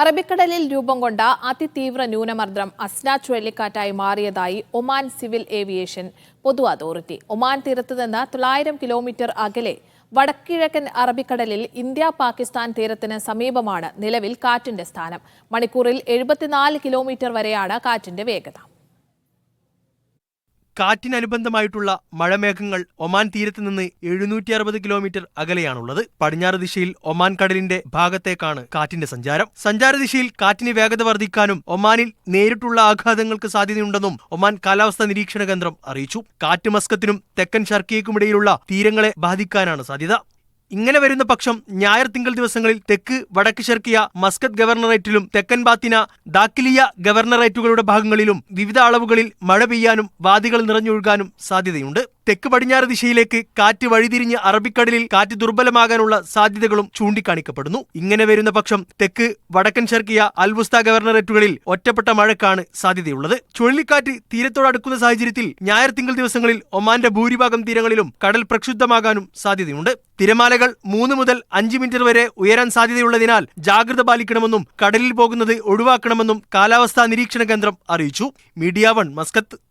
അറബിക്കടലിൽ രൂപം കൊണ്ട അതിതീവ്ര ന്യൂനമർദ്ദം അസ്ന ചുഴലിക്കാറ്റായി മാറിയതായി ഒമാൻ സിവിൽ ഏവിയേഷൻ പൊതു അതോറിറ്റി. ഒമാൻ തീരത്ത് നിന്ന് തൊള്ളായിരം കിലോമീറ്റർ അകലെ വടക്കിഴക്കൻ അറബിക്കടലിൽ ഇന്ത്യ പാകിസ്ഥാൻ തീരത്തിന് സമീപമാണ് നിലവിൽ കാറ്റിന്റെ സ്ഥാനം. മണിക്കൂറിൽ എഴുപത്തിനാല് കിലോമീറ്റർ വരെയാണ് കാറ്റിന്റെ വേഗത. കാറ്റിനനുബന്ധമായിട്ടുള്ള മഴമേഘങ്ങൾ ഒമാൻ തീരത്ത് നിന്ന് എഴുന്നൂറ്റി അറുപത് കിലോമീറ്റർ അകലെയാണുള്ളത്. പടിഞ്ഞാറ് ദിശയിൽ ഒമാൻ കടലിന്റെ ഭാഗത്തേക്കാണ് കാറ്റിന്റെ സഞ്ചാരം. സഞ്ചാര ദിശയിൽ കാറ്റിന് വേഗത വർദ്ധിക്കാനും ഒമാനിൽ നേരിട്ടുള്ള ആഘാതങ്ങൾക്ക് സാധ്യതയുണ്ടെന്നും ഒമാൻ കാലാവസ്ഥാ നിരീക്ഷണ കേന്ദ്രം അറിയിച്ചു. കാറ്റ് മസ്കത്തിനും തെക്കൻ ഷർക്കിയക്കുമിടയിലുള്ള തീരങ്ങളെ ബാധിക്കാനാണ് സാധ്യത. ഇങ്ങനെ വരുന്ന പക്ഷം ഞായർ തിങ്കൾ ദിവസങ്ങളിൽ തെക്ക് വടക്ക് ഷെർക്കിയ മസ്കത്ത് ഗവർണറേറ്റിലും തെക്കൻ ബാത്തിന ദാക്കിലിയ ഗവർണറേറ്റുകളുടെ ഭാഗങ്ങളിലും വിവിധ അളവുകളിൽ മഴ പെയ്യാനും വാദികൾ നിറഞ്ഞൊഴുകാനും സാധ്യതയുണ്ട്. തെക്ക് പടിഞ്ഞാറ് ദിശയിലേക്ക് കാറ്റ് വഴിതിരിഞ്ഞ് അറബിക്കടലിൽ കാറ്റ് ദുർബലമാകാനുള്ള സാധ്യതകളും ചൂണ്ടിക്കാണിക്കപ്പെടുന്നു. ഇങ്ങനെ വരുന്ന പക്ഷം തെക്ക് വടക്കൻ ചെർക്കിയ അൽബുസ്ത ഗവർണറേറ്റുകളിൽ ഒറ്റപ്പെട്ട മഴക്കാണ് സാധ്യതയുള്ളത്. ചുഴലിക്കാറ്റ് തീരത്തോടടുക്കുന്ന സാഹചര്യത്തിൽ ഞായർ തിങ്കൾ ദിവസങ്ങളിൽ ഒമാന്റെ ഭൂരിഭാഗം തീരങ്ങളിലും കടൽ പ്രക്ഷുബ്ധമാകാനും സാധ്യതയുണ്ട്. തിരമാലകൾ മൂന്ന് മുതൽ അഞ്ച് മീറ്റർ വരെ ഉയരാൻ സാധ്യതയുള്ളതിനാൽ ജാഗ്രത പാലിക്കണമെന്നും കടലിൽ പോകുന്നത് ഒഴിവാക്കണമെന്നും കാലാവസ്ഥാ നിരീക്ഷണ കേന്ദ്രം അറിയിച്ചു. Media one Muscat.